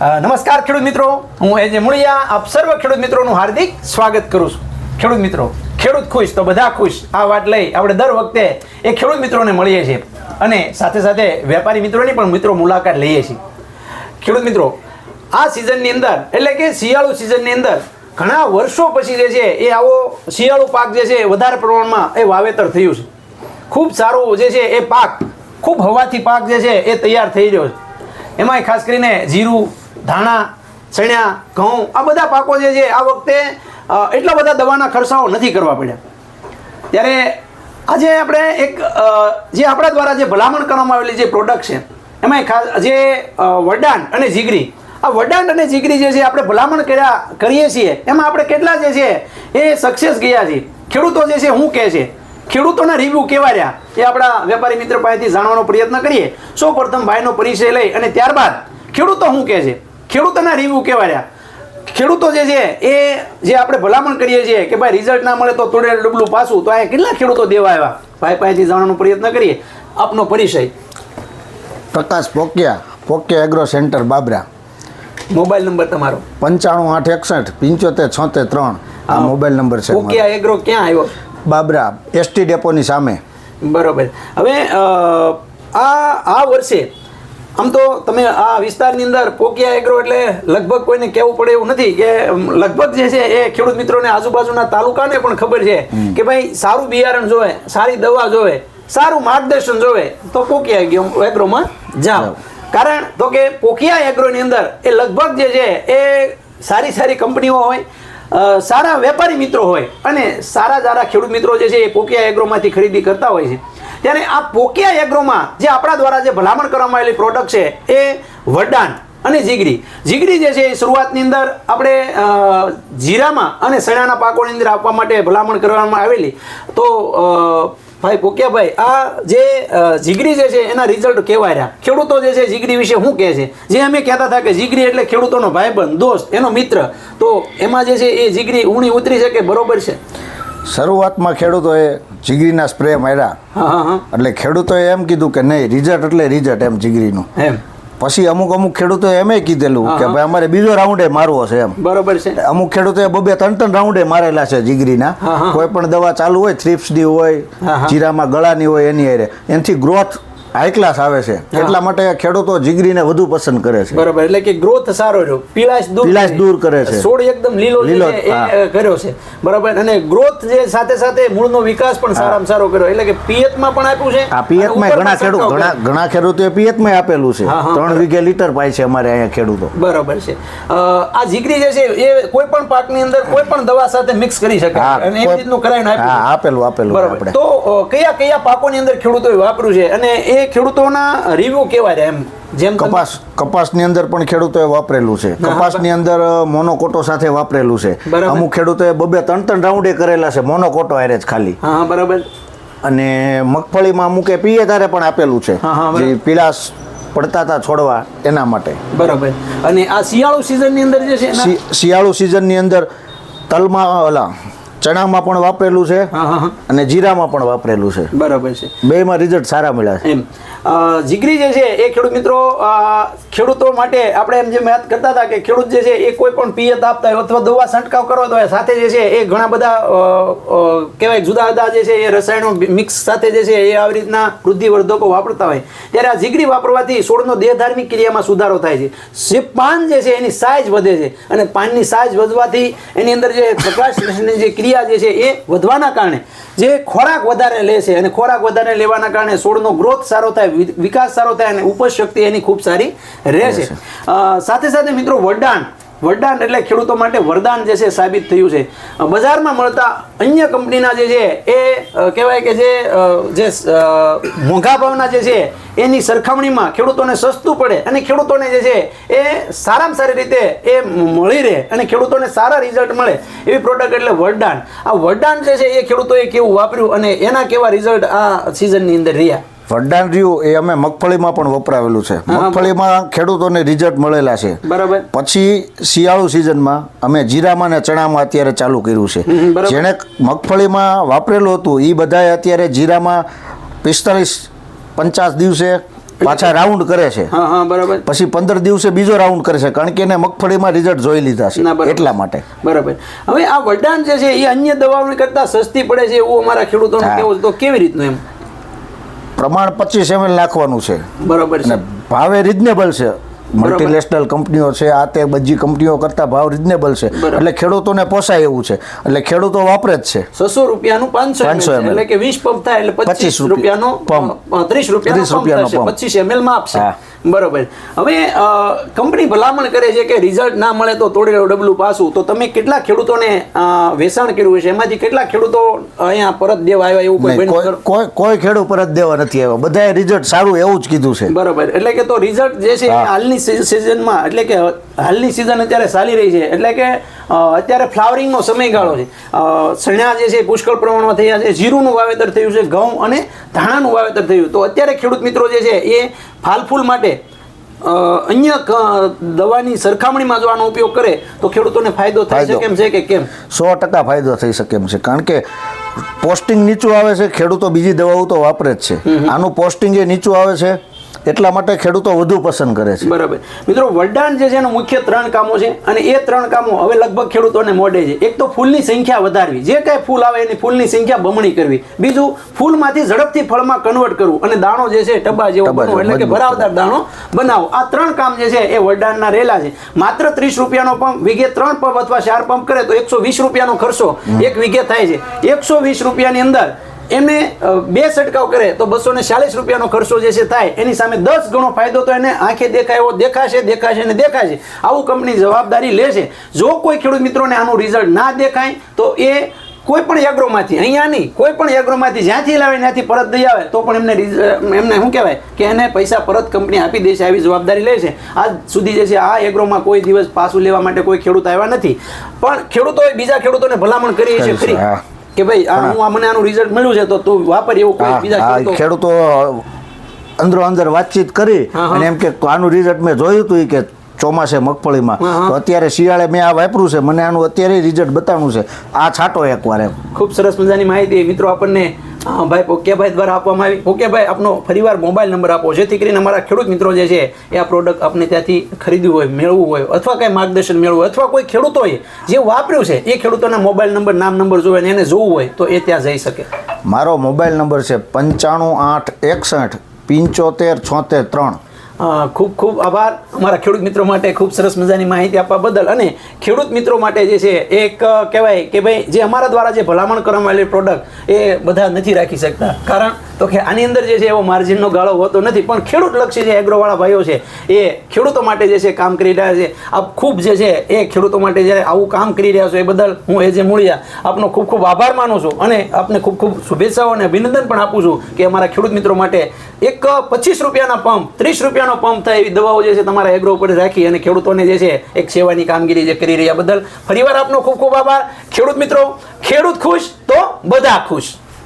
નમસ્કાર ખેડૂત મિત્રો. હું એજે મુળિયા. આપ સર્વ ખેડૂત મિત્રોનું હાર્દિક સ્વાગત કરું છું. ખેડૂત મિત્રો, ખેડૂત ખુશ તો બધા ખુશ. આ વાત લઈ આપણે દર વખતે એ ખેડૂત મિત્રોને મળીએ છીએ. અને સાથે સાથે વેપારી મિત્રોની પણ મિત્રો મુલાકાત લઈએ છીએ. ખેડૂત મિત્રો, આ સિઝનની અંદર, એટલે કે શિયાળુ સિઝનની અંદર, ઘણા વર્ષો પછી જે છે એ આવો શિયાળુ પાક જે છે વધારે પ્રમાણમાં એ વાવેતર થયું છે. ખૂબ સારું જે છે એ પાક, ખૂબ હવાથી પાક જે છે એ તૈયાર થઈ રહ્યો છે. એમાંય ખાસ કરીને જીરું ધાણા, ચણ્યા, ઘઉં, આ બધા પાકો જે છે, આ વખતે એટલા બધા દવાના ખર્ચાઓ નથી કરવા પડ્યા. ત્યારે આજે આપણે એક જે આપણા દ્વારા જે ભલામણ કરવામાં આવેલી જે પ્રોડક્ટ છે એમાં ખાસ જે વડાન અને જીગરી, આ વડાન અને જીગરી જે છે, આપણે ભલામણ કર્યા, કરીએ છીએ, એમાં આપણે કેટલા જે છે, એ સક્સેસ ગયા છીએ. ખેડૂતો જે છે, શું કહે છે? ખેડૂતોના રિવ્યૂ કેવા રહ્યા? એ આપણા વેપારી મિત્ર પાસેથી જાણવાનો પ્રયત્ન કરીએ. સૌ પ્રથમ ભાઈનો પરિચય લઈ અને ત્યારબાદ ખેડૂતો શું કહે છે? ખેડૂતોના રિવ્યૂ કેવા રહ્યા ખેડૂતો જે છે એ જે આપણે ભલામણ કરીએ છીએ કે ભાઈ રિઝલ્ટ ના મળે તો તોડે ડબલું પાછું તો અહીંયા કેટલા ખેડૂતો દેવા આવ્યા? ભાઈ પાસેથી જાણવાનો પ્રયત્ન કરીએ. આપનો પરિચય. Prakash Pokiya Pokiya agro centre Babra. Mobile number તમારો. પંચાણું આઠ એકસઠ પંચોતેર છોતેર ત્રણ. આ મોબાઈલ નંબર છે મારો. એગ્રો ક્યાં આવ્યો? બાબરા એસટી ડેપોની સામે. બરોબર. હવે આ આ વર્ષે આમ તો તમે આ વિસ્તારની અંદર પોકિયા એગ્રો એટલે લગભગ કોઈને કહેવું પડે એવું નથી કે લગભગ જે છે એ ખેડૂત મિત્રોને આજુબાજુના તાલુકાને પણ ખબર છે કે ભાઈ સારું બિયારણ જોવે સારી દવા જોવે સારું માર્ગદર્શન જોવે તો પોકિયા એગ્રો- એગ્રોમાં જાઓ. કારણ તો કે પોકિયા એગ્રોની અંદર એ લગભગ જે છે એ સારી સારી કંપનીઓ હોય સારા વેપારી મિત્રો હોય અને સારા સારા ખેડૂત મિત્રો જે છે એ પોકિયા એગ્રોમાંથી ખરીદી કરતા હોય છે. ત્યારે આ પોકિયા એગ્રોમાં જે આપણા દ્વારા જે ભલામણ કરવામાં આવેલી પ્રોડક્ટ છે, એ વડાન અને જીગરી. જીગરી જે છે, એ શરૂઆતની અંદર આપણે જીરામાં અને સણાના પાકોની અંદર આપવા માટે ભલામણ કરવામાં આવેલી. તો ભાઈ પોકિયાભાઈ આ જે જીગરી જે છે, એના રિઝલ્ટ કહેવાય રહ્યા. ખેડૂતો જે છે, જીગરી વિશે શું કહે છે? જે અમે કહેતા હતા કે જીગરી એટલે ખેડૂતોનો ભાઈબંધ, દોસ્ત, એનો મિત્ર. તો એમાં જે છે, એ જીગરી ઊણી ઉતરી શકે, બરોબર છે? શરૂઆતમાં ખેડૂતોએ જીગરીના સ્પ્રે માર્યા. એટલે ખેડૂતોએ એમ કીધું કે નહીં રિઝલ્ટ એટલે રિઝલ્ટ એમ જીગરીનું. પછી અમુક અમુક ખેડૂતોએ એમ કીધેલું કે ભાઈ અમારે બીજો રાઉન્ડે મારવો છે એમ. બરોબર છે. અમુક ખેડૂતોએ બબે ત્રણ ત્રણ રાઉન્ડે મારેલા છે જીગરીના. કોઈ પણ દવા ચાલુ હોય થ્રિપ્સની હોય જીરામાં ગળાની હોય એની હારે. એનાથી ગ્રોથ હાઈ ક્લાસ આવે છે. એટલા માટે ખેડૂતો જીગરીને વધુ પસંદ કરે છે. બરાબર એટલે કે ગ્રોથ સારો રહ્યો. પીલાશ દૂર પીલાશ દૂર કરે છે. છોડ એકદમ લીલો લીલો, કર્યો છે. બરાબર અને ગ્રોથ જે સાથે સાથે મૂળનો વિકાસ પણ સારામાં સારો કર્યો. એટલે કે પિયતમાં પણ આપ્યું છે આ પિયતમાં અને ઘણા ખેડૂત ઘણા ઘણા ખેડૂતોએ પિયતમાં આપેલું છે. ત્રણ વીઘે લીટર પાય છે અમારે અહીંયા ખેડૂતો. બરોબર છે. આ જીગરી જે છે એ કોઈ પણ પાકની અંદર કોઈ પણ દવા સાથે મિક્સ કરી શકાય હા, અને એ રીતનું કરાઈને આપેલું આપેલું બરાબર. તો કયા કયા પાકોની અંદર ખેડૂતોએ વાપર્યું છે? અને એ ખેડૂતોના રિવ્યુ કેવા રહ્યા એમ? જેમ કપાસ કપાસની અંદર પણ ખેડૂતોએ વાપરેલું છે. કપાસની અંદર મોનોકોટો સાથે વાપરેલું છે. અમુક ખેડૂતોએ બબે ત્રણ ત્રણ રાઉન્ડે કરેલા છે મોનોકોટો જ ખાલી. હા બરાબર. અને મગફળીમાં અમુકે પીએ તારે પણ આપેલું છે. જે પીળાશ પડતા હતા છોડવા એના માટે. બરાબર. અને આ શિયાળુ સિઝનની અંદર જે છે શિયાળુ સિઝનની અંદર તલમાં ઓલા ચણામાં પણ વાપરેલું છે હા હા હા. અને જીરામાં પણ વાપરેલું છે. બરાબર છે. બેમાં રિઝલ્ટ સારા મળ્યા છે. એમ. જીગરી જે છે એ ખેડૂત મિત્રો ખેડૂતો માટે આપણે એમ જે વાત કરતા હતા કે ખેડૂત જે છે એ કોઈ પણ પિયત આપતા હોય અથવા દવા છંટકાવ કરો હોય સાથે જે છે એ ઘણા બધા કહેવાય જુદા જુદા જે છે એ રસાયણો મિક્સ સાથે જે છે એ આવી રીતના વૃદ્ધિવર્ધકો વાપરતા હોય. ત્યારે આ જીગરી વાપરવાથી છોડનો દેહધાર્મિક ક્રિયામાં સુધારો થાય છે. જે પાન જે છે એની સાઇઝ વધે છે. અને પાનની સાઇઝ વધવાથી એની અંદર જે પ્રકાશ જે ક્રિયા જે છે એ વધવાના કારણે. જે ખોરાક વધારે લે છે અને ખોરાક વધારે લેવાના કારણે છોડનો ગ્રોથ સારો થાય વિકાસ સારો થાય અને ઉપજ શક્તિ એની ખૂબ સારી રહે છે સાથે સાથે મિત્રો વરદાન વરદાન એટલે ખેડૂતો માટે વરદાન જે છે સાબિત થયું છે. બજારમાં મળતા અન્ય કંપનીના જે છે એ કહેવાય કે જે જે મોંઘા ભાવના જે છે એની સરખામણીમાં ખેડૂતોને સસ્તું પડે અને ખેડૂતોને જે છે એ સારામાં સારી રીતે એ મળી રહે અને ખેડૂતોને સારા રિઝલ્ટ મળે એવી પ્રોડક્ટ એટલે વરદાન. આ વરદાન જે છે એ ખેડૂતોએ કેવું વાપર્યું અને એના કેવા રિઝલ્ટ આ સિઝનની અંદર રહ્યા? વરદાન રહ્યું એ અમે મગફળીમાં પણ વપરાવેલું છે. મગફળીમાં ખેડૂતોને રિઝલ્ટ મળેલા છે. બરાબર. પછી શિયાળુ સિઝનમાં અમે જીરામાં ને ચણામાં અત્યારે ચાલુ કર્યું છે. જેણે મગફળીમાં વાપરેલું હતું એ બધાએ અત્યારે જીરામાં પિસ્તાલીસ પચાસ દિવસે પાછા રાઉન્ડ કરે છે. બરાબર. પછી પંદર દિવસે બીજો રાઉન્ડ કરે છે કારણ કે એને મગફળીમાં રિઝલ્ટ જોઈ લીધા છે. એટલા માટે. બરાબર. હવે આ વરદાન જે છે એ અન્ય દવાઓની કરતા સસ્તી પડે છે એવું અમારા ખેડૂતો કેવું તો કેવી રીતનું એમ? પ્રમાણ પચીસ એમએલ નાખવાનું છે. બરાબર છે. ભાવે રિઝનેબલ છે. મલ્ટીનેશનલ કંપનીઓ છે આ તે બધી કંપનીઓ કરતા ભાવ રિઝનેબલ છે. એટલે ખેડૂતોને પોસાય એવું છે. એટલે ખેડૂતો વાપરે જ છે. છસો રૂપિયાનું પાંચસો 500 એટલે કે વીસ પંપ થાય એટલે પચીસ 25 રૂપિયાનો પંપ. ત્રીસ રૂપિયાનો 30 રૂપિયાનો પંપ. પચીસ એમએલમાં આપશે. બરોબર. હવે કંપની ભલામણ કરે છે કે રિઝલ્ટ ના મળે તો તોડી ડબલું પાછું. તો તમે કેટલા ખેડૂતોને વેચાણ કર્યું છે એમાંથી કેટલા ખેડૂતો અહીંયા પરત દેવા આવ્યા એવું કોઈ કોઈ ખેડૂત પરત દેવા નથી આવ્યો. બધાએ રિઝલ્ટ સારું એવું જ કીધું છે. બરોબર. એટલે કે તો રિઝલ્ટ જે છે એ હા. હાલની સિઝનમાં એટલે કે હાલની સિઝન અત્યારે ચાલી રહી છે. એટલે કે અત્યારે ફ્લાવરિંગનો સમયગાળો છે. અ, જે છે પુષ્કળ પ્રમાણમાં થયા છે. જીરુંનું વાવેતર થયું છે ઘઉં અને ધાણાનું વાવેતર થયું. તો અત્યારે ખેડૂત મિત્રો જે છે એ ફાલ ફૂલ માટે અન્ય દવાની સરખામણીમાં જો આનો ઉપયોગ કરે તો ખેડૂતોને ફાયદો થઈ છે શકે એમ છે કે કેમ? સો ટકા ફાયદો થઈ શકે એમ છે. કારણ કે પોસ્ટિંગ નીચું આવે છે ખેડૂતો બીજી દવાઓ તો વાપરે જ છે. આનું પોસ્ટિંગ એ નીચું આવે છે એટલા માટે ખેડૂતો વધુ પસંદ કરે છે. બરાબર. મિત્રો વરદાન જે છે એનું મુખ્ય ત્રણ કામો છે અને એ ત્રણ કામો હવે લગભગ ખેડૂતોને મોડે છે. એક તો ફૂલની સંખ્યા વધારવી. જે કાંઈ ફૂલ આવે એની ફૂલની સંખ્યા બમણી કરવી. બીજું ફૂલમાંથી ઝડપથી ફળમાં કન્વર્ટ કરવું અને દાણો જે છે ટબા જેવો બનવો એટલે કે ભરાવદાર દાણો બનાવો. આ ત્રણ કામ જે છે એ વરદાનના રેલા છે. માત્ર ત્રીસ રૂપિયાનો પંપ વીઘે ત્રણ પંપ અથવા ચાર પંપ કરે તો એકસો વીસ રૂપિયાનો ખર્ચો એક વીઘે થાય છે. એકસો વીસ રૂપિયાની અંદર અ, બે છંટકાવ કરે તો બસો ને ચાલીસ રૂપિયાનો ખર્ચો જે છે થાય એની સામે દસ ગણો ફાયદો તો એને આંખે દેખાય એવો દેખાશે દેખાશે ને દેખાશે. આવું કંપની જવાબદારી લે છે. જો કોઈ ખેડૂત મિત્રોને આનું રિઝલ્ટ ના દેખાય તો એ કોઈ પણ એગ્રોમાંથી અહીંયા નહીં કોઈ પણ એગ્રોમાંથી જ્યાંથી લાવે ત્યાંથી પરત દઈ આવે તો પણ એમને એમને શું કહેવાય? કે એને પૈસા પરત કંપની આપી દેશે આવી જવાબદારી લે છે. આજ સુધી જે છે આ એગ્રોમાં કોઈ દિવસ પાછું લેવા માટે કોઈ ખેડૂત આવ્યા નથી. પણ ખેડૂતોએ બીજા ખેડૂતોને ભલામણ કરી છે ખરી. કે ભાઈ આ હું મને આનું રિઝલ્ટ મળ્યું છે તો તું વાપર એવું કોઈ બીજા ખેડૂતો અંદરો અંદર વાતચીત કરી. અને એમ કે આનું રિઝલ્ટ મેં જોયું હતું કે ચોમાસે મગફળીમાં. તો અત્યારે શિયાળે મેં આ વાપર્યું છે મને આનું અત્યારે રિઝલ્ટ બતાવવાનું છે. આ છાંટો એકવાર એમ. ખૂબ સરસ મજાની માહિતી. મિત્રો આપણને અ, ભાઈ પોકેભાઈ દ્વારા આપવામાં આવી. પોકેભાઈ આપનો ફરીવાર મોબાઈલ નંબર આપો. જેથી કરીને અમારા ખેડૂત મિત્રો જે છે એ આ પ્રોડક્ટ આપણે ત્યાંથી ખરીદવું હોય મેળવવું હોય અથવા કંઈ માર્ગદર્શન મેળવવું હોય અથવા કોઈ ખેડૂતોએ જે વાપર્યું છે એ ખેડૂતોના મોબાઈલ નંબર નામ નંબર જોવે અને એને જોવું હોય તો એ ત્યાં જઈ શકે. મારો મોબાઈલ નંબર છે પંચાણું આઠ એકસઠ પંચોતેર છોતેર ત્રણ. ખૂબ ખૂબ આભાર. અમારા ખેડૂત મિત્રો માટે ખૂબ સરસ મજાની માહિતી આપવા બદલ અને ખેડૂત મિત્રો માટે જે છે, એક કહેવાય કે ભાઈ, જે અમારા દ્વારા જે ભલામણ કરવામાં આવેલી પ્રોડક્ટ એ બધા નથી રાખી શકતા. કારણ તો કે આની અંદર જે છે એવો માર્જિનનો ગાળો હોતો નથી, પણ ખેડૂત લક્ષી જે એગ્રોવાળા ભાઈઓ છે, એ ખેડૂતો માટે જે છે કામ કરી રહ્યા છે. આ ખૂબ જે છે એ ખેડૂતો માટે જ્યારે આવું કામ કરી રહ્યા છો એ બદલ હું એ જે મૂળિયા આપનો ખૂબ ખૂબ આભાર માનું છું અને આપને ખૂબ ખૂબ શુભેચ્છાઓ અને અભિનંદન પણ આપું છું કે અમારા ખેડૂત મિત્રો માટે એક પચીસ રૂપિયાના પંપ ત્રીસ રૂપિયાનો પંપ થાય એવી દવાઓ જે છે તમારા એગ્રો ઉપર રાખી અને ખેડૂતોને જે છે એક સેવાની કામગીરી જે કરી રહ્યા બદલ ફરીવાર આપનો ખૂબ ખૂબ આભાર. ખેડૂત મિત્રો, ખેડૂત ખુશ તો બધા ખુશ.